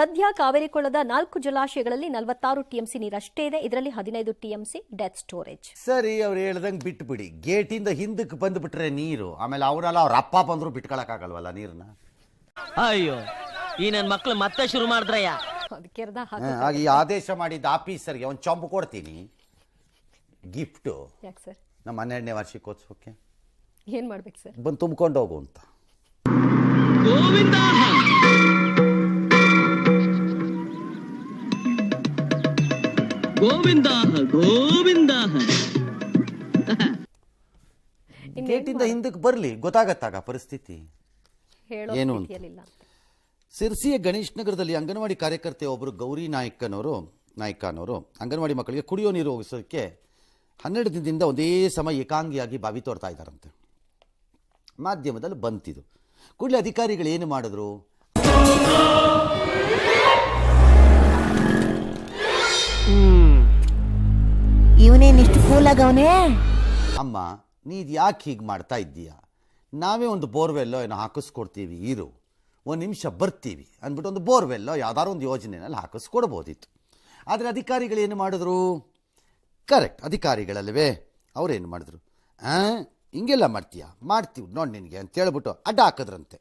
ಸದ್ಯ ಕಾವೇರಿ ಕೊಳ್ಳದ ನಾಲ್ಕು ಜಲಾಶಯಗಳಲ್ಲಿ ನಲವತ್ತಾರು ಟಿಎಂಸಿ ನೀರಷ್ಟೇ ಇದೆ. ಇದರಲ್ಲಿ ಹದಿನೈದು ಟಿಎಂಸಿ ಡೆತ್ ಸ್ಟೋರೇಜ್. ಸರಿ ಅವ್ರು ಹೇಳ್ದಂಗೆ ಬಿಟ್ಬಿಡಿ. ಗೇಟಿಂದ ಹಿಂದಕ್ಕೆ ಬಂದ್ಬಿಟ್ರೆ ನೀರು. ಆಮೇಲೆ ಅವರೆಲ್ಲ ಅವ್ರ ಅಪ್ಪ ಬಂದ್ರು ಬಿಟ್ಕೊಳಕ್ಕಾಗಲ್ವಲ್ಲ ನೀರನ್ನ ಅಯ್ಯೋ ಈ ನನ್ನ ಮಕ್ಳು ಮತ್ತೆ ಶುರು ಮಾಡಿದ್ರಯ್ಯ. ಅದಕ್ಕೆ ಅರ್ಧ ಹಾ, ಹಾಕಿ ಹಾಗೆ ಈ ಆದೇಶ ಮಾಡಿದ್ದ ಆಫೀಸರ್ಗೆ ಒಂದು ಚಂಪು ಕೊಡ್ತೀನಿ. ಗಿಫ್ಟು ಯಾಕೆ ಸರ್? ನಮ್ಮ ಹನ್ನೆರಡನೇ ವಾರ್ಷಿಕೋತ್ಸವಕ್ಕೆ ಏನ್ ಮಾಡ್ಬೇಕು ಸರ್? ಬಂದು ತುಂಬ್ಕೊಂಡು ಹೋಗು ಅಂತ. ಗೋವಿಂದ ಗೋವಿಂದ ಗೋವಿಂದ ಇನ್ನೇನ್ ಗೇಟಿಂದ ಹಿಂದಕ್ಕೆ ಬರಲಿ ಗೊತ್ತಾಗತ್ತಾಗ ಪರಿಸ್ಥಿತಿ. ಏನು ಸಿರ್ಸಿಯ ಗಣೇಶ್ ನಗರದಲ್ಲಿ ಅಂಗನವಾಡಿ ಕಾರ್ಯಕರ್ತೆ ಒಬ್ಬರು ಗೌರಿ ನಾಯ್ಕನವರು ನಾಯ್ಕ ಅನ್ನೋರು ಅಂಗನವಾಡಿ ಮಕ್ಕಳಿಗೆ ಕುಡಿಯೋ ನೀರು ಹೋಗಿಸೋದಕ್ಕೆ ಹನ್ನೆರಡು ದಿನದಿಂದ ಒಂದೇ ಸಮ ಏಕಾಂಗಿಯಾಗಿ ಬಾವಿ ತೋರ್ತಾ ಇದ್ದಾರಂತೆ. ಮಾಧ್ಯಮದಲ್ಲಿ ಬಂತಿದು. ಕೂಡಲೇ ಅಧಿಕಾರಿಗಳು ಏನು ಮಾಡಿದ್ರು? ಇವನೇನಿಷ್ಟು ಕೂಲ್ ಆಗವನೇ ಅಮ್ಮ, ನೀದು ಯಾಕೆ ಹೀಗೆ ಮಾಡ್ತಾ ಇದ್ದೀಯಾ? ನಾವೇ ಒಂದು ಬೋರ್ವೆಲ್ಲೋ ಏನೋ ಹಾಕಿಸ್ಕೊಡ್ತೀವಿ, ಇರು. ಒಂದು ನಿಮಿಷ ಬರ್ತೀವಿ ಅಂದ್ಬಿಟ್ಟು ಒಂದು ಬೋರ್ವೆಲ್ಲೋ ಯಾವ್ದಾದ್ರು ಒಂದು ಯೋಜನೆಯಲ್ಲಿ ಹಾಕಿಸ್ಕೊಡ್ಬೋದಿತ್ತು. ಆದರೆ ಅಧಿಕಾರಿಗಳು ಏನು ಮಾಡಿದ್ರು? ಕರೆಕ್ಟ್ ಅಧಿಕಾರಿಗಳಲ್ವೇ ಅವ್ರೇನು ಮಾಡಿದ್ರು? ಹಾಂ ಹಿಂಗೆಲ್ಲ ಮಾಡ್ತೀಯಾ? ಮಾಡ್ತೀವಿ ನೋಡಿ ನಿನಗೆ ಅಂತ ಹೇಳ್ಬಿಟ್ಟು ಅಡ್ಡ ಹಾಕಿದ್ರಂತೆ.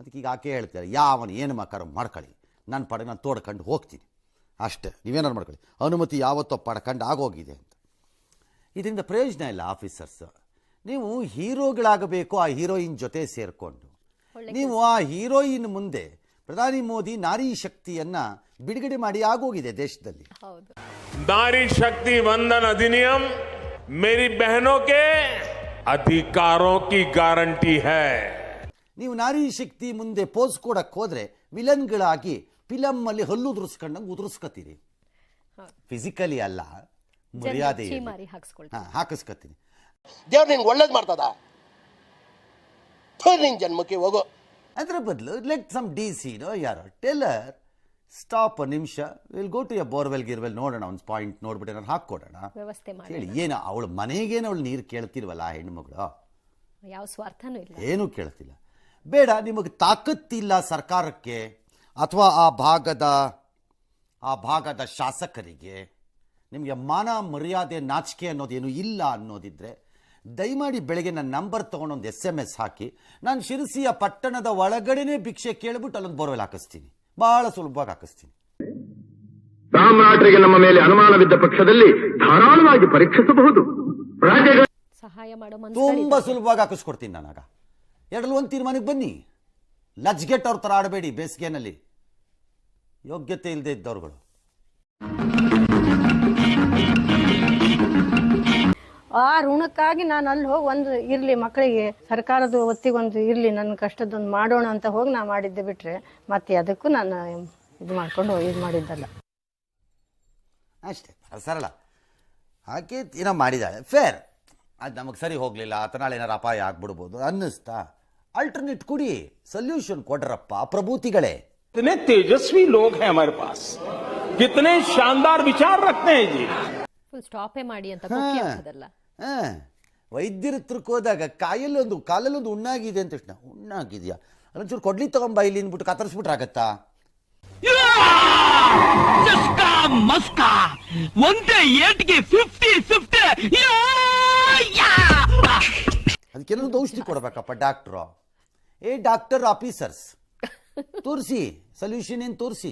ಅದಕ್ಕೆ ಈಗ ಆಕೆ ಹೇಳ್ತಾರೆ ಯಾವನು ಏನು ಮಾಕಾರ ಮಾಡ್ಕೊಳ್ಳಿ ನನ್ನ ಪಡೆ ನಾನು ತೋಡ್ಕೊಂಡು ಹೋಗ್ತೀನಿ. ಅಷ್ಟೇ ನೀವೇನಾರು ಮಾಡ್ಕೊಳ್ಳಿ. ಅನುಮತಿ ಯಾವತ್ತೋ ಪಡ್ಕೊಂಡು ಆಗೋಗಿದೆ ಅಂತ. ಇದರಿಂದ ಪ್ರಯೋಜನ ಇಲ್ಲ ಆಫೀಸರ್ಸ್. ನೀವು ಹೀರೋಗಳಾಗಬೇಕು ಆ ಹೀರೋಯಿನ್ ಜೊತೆ ಸೇರಿಕೊಂಡು. ನೀವು ಆ ಹೀರೋಯಿನ್ ಮುಂದೆ ಪ್ರಧಾನಿ ಮೋದಿ ನಾರಿ ಶಕ್ತಿಯನ್ನ ಬಿಡುಗಡೆ ಮಾಡಿ ಆಗೋಗಿದೆ ದೇಶದಲ್ಲಿ. ನಾರಿ ಶಕ್ತಿ ವಂದನ ಅಧಿನಿಯಂ ಮೇರಿ ಬಹನೋಕೆ ಅಧಿಕಾರೋ ಕಿ ಗ್ಯಾರಂಟಿ ಹೈ. ನೀವು ನಾರಿ ಶಕ್ತಿ ಮುಂದೆ ಪೋಸ್ ಕೊಡಕ್ಕೆ ಹೋದ್ರೆ ವಿಲನ್ಗಳಾಗಿ ಫಿಲಮ್ ಅಲ್ಲಿ ಹಲ್ಲು ಉದುರಿಸ್ಕೊಂಡಂಗೆ ಉದುರಿಸ್ಕೊತೀರಿ. ಫಿಸಿಕಲಿ ಅಲ್ಲ ಮರ್ಯಾದೆ ಹಾಕಿಸ್ಕೊಳ್ತೀನಿ ಹಾ ಹಾಕಿಸ್ಕೊತೀನಿ. ದೇವ್ರು ನಿಂಗೆ ಒಳ್ಳೇದು ಮಾಡ್ತದ? ನಿನ್ ಜನ್ಮಕ್ಕೆ ಹೋಗೋ. ಅದರ ಬದಲು ಲೆಟ್ ಸಮ್ ಡಿ ಸಿನೋ ಯಾರೋ ಟೆಲ್ಲರ್ ಸ್ಟಾಪ್ ನಿಮಿಷ will go to a borewell ಗಿರ್ವೆಲ್ ನೋಡೋಣ ಒಂದು ಪಾಯಿಂಟ್ ನೋಡ್ಬಿಟ್ಟು ಏನಾರು ಹಾಕ್ಕೊಡೋಣ. ವ್ಯವಸ್ಥೆ ಮಾಡಿ. ಹೇಳಿ ಏನು ಅವಳು ಮನೆಗೇನು ಅವಳು ನೀರು ಕೇಳ್ತಿಲ್ವಲ್ಲ ಆ ಹೆಣ್ಮಗಳು ಯಾವ ಸ್ವಾರ್ಥನೂ ಇಲ್ಲ. ಏನೂ ಕೇಳ್ತಿಲ್ಲ. ಬೇಡ ನಿಮಗೆ ತಾಕತ್ತಿಲ್ಲ ಸರ್ಕಾರಕ್ಕೆ ಅಥವಾ ಆ ಭಾಗದ ಆ ಭಾಗದ ಶಾಸಕರಿಗೆ ನಿಮಗೆ ಮಾನ ಮರ್ಯಾದೆ ನಾಚಿಕೆ ಅನ್ನೋದೇನು ಇಲ್ಲ ಅನ್ನೋದಿದ್ರೆ ದಯಮಾಡಿ ಬೆಳಗ್ಗೆ ನನ್ನ ನಂಬರ್ ತೊಗೊಂಡು ಒಂದು ಎಸ್ ಎಂ ಎಸ್ ಹಾಕಿ ನಾನು ಶಿರಸಿಯ ಪಟ್ಟಣದ ಒಳಗಡೆನೇ ಭಿಕ್ಷೆ ಕೇಳಿಬಿಟ್ಟು ಅಲ್ಲೊಂದು ಬೋರ್ವೆಲ್ ಹಾಕಿಸ್ತೀನಿ. ಬಹಳ ಸುಲಭವಾಗಿ ಹಾಕಿಸ್ತೀನಿ. ನಮ್ಮ ಮೇಲೆ ಅನುಮಾನವಿದ್ದ ಪಕ್ಷದಲ್ಲಿ ಧಾರಾಳವಾಗಿ ಪರೀಕ್ಷಿಸಬಹುದು. ರಾಜ್ಯಗಳ ಸಹಾಯ ಮಾಡೋ ತುಂಬಾ ಸುಲಭವಾಗಿ ಹಾಕಿಸ್ಕೊಡ್ತೀನಿ ನಾನಾಗ ಎರಡಲ್ಲಿ ಒಂದು ತೀರ್ಮಾನಕ್ಕೆ ಬನ್ನಿ. ಲಜ್ಗೆಟ್ ಅವ್ರ ಥರ ಆಡಬೇಡಿ ಬೇಸಿಗೆನಲ್ಲಿ ಯೋಗ್ಯತೆ ಇಲ್ಲದೆ ಇದ್ದವ್ರುಗಳು. ಆ ಋಣಕ್ಕಾಗಿ ನಾನು ಅಲ್ಲಿ ಹೋಗಿ ಒಂದು ಇರಲಿ ಮಕ್ಕಳಿಗೆ ಸರ್ಕಾರದ ಒತ್ತಿಗೆ ಒಂದು ಇರಲಿ ನನ್ನ ಕಷ್ಟದೊಂದು ಮಾಡೋಣ ಅಂತ ಹೋಗಿ ನಾ ಮಾಡಿದ್ದೆ ಬಿಟ್ಟರೆ ಮತ್ತೆ ಅದಕ್ಕೂ ನಾನು ಇದು ಮಾಡಿಕೊಂಡು ಇದು ಮಾಡಿದ್ದಲ್ಲ. ಅಷ್ಟೇ. ಅದು ಸರಳ. ಹಾಕಿ ಏನೋ ಮಾಡಿದ್ದಾಳೆ ಫೇರ್ ಅದು ನಮಗೆ ಸರಿ ಹೋಗಲಿಲ್ಲ. ಆ ಆತನಾಳೆ ಏನಾರು ಅಪಾಯ ಆಗ್ಬಿಡ್ಬೋದು. ಅನ್ನಿಸ್ತಾ? ಅಲ್ಟರ್ನೇಟ್ ಕುಡಿ. ಸೊಲ್ಯೂಷನ್ ಕೊಡ್ರಪ್ಪ ಪ್ರಭೂತಿಗಳೇ. ತೇಜಸ್ವಿ ಲೋಕ ಹಮಾರೆ ಪಾಸ್ कितने शानदार विचार रखते हैं जी ಫುಲ್ ಸ್ಟಾಪೇ ಮಾಡಿ ಅಂತ ಕೊಕ್ಕಿ ಹಾಕೋದಲ್ಲ ಹಾಂ ವೈದ್ಯರ ಹತ್ರಕ್ಕೆ ಹೋದಾಗ ಕಾಯಲ್ಲೊಂದು ಕಾಲಲ್ಲೊಂದು ಉಣ್ಣಾಗಿದೆ ಅಂತ ತಕ್ಷಣ ಉಣ್ಣಾಗಿದೆಯಾ ಅಲ್ಲೊಂಚೂರು ಕೊಡ್ಲಿ ತಗೊಂಬ ಇಲ್ಲಿ ಅಂದ್ಬಿಟ್ಟು ಕತ್ತರಿಸ್ಬಿಟ್ರೆ ಆಗತ್ತಾ ಮಸ್ಕ ಒಂದೇ ಏಟ್ಗೆ ಫಿಫ್ಟಿ ಫಿಫ್ಟಿ ಅದಕ್ಕೇನೊಂದು ಔಷಧಿ ಕೊಡ್ಬೇಕಪ್ಪ ಡಾಕ್ಟ್ರು ಏ ಡಾಕ್ಟರ್ ಆಫೀಸರ್ಸ್ ತೋರಿಸಿ ಸೊಲ್ಯೂಷನ್ ಏನು ತೋರಿಸಿ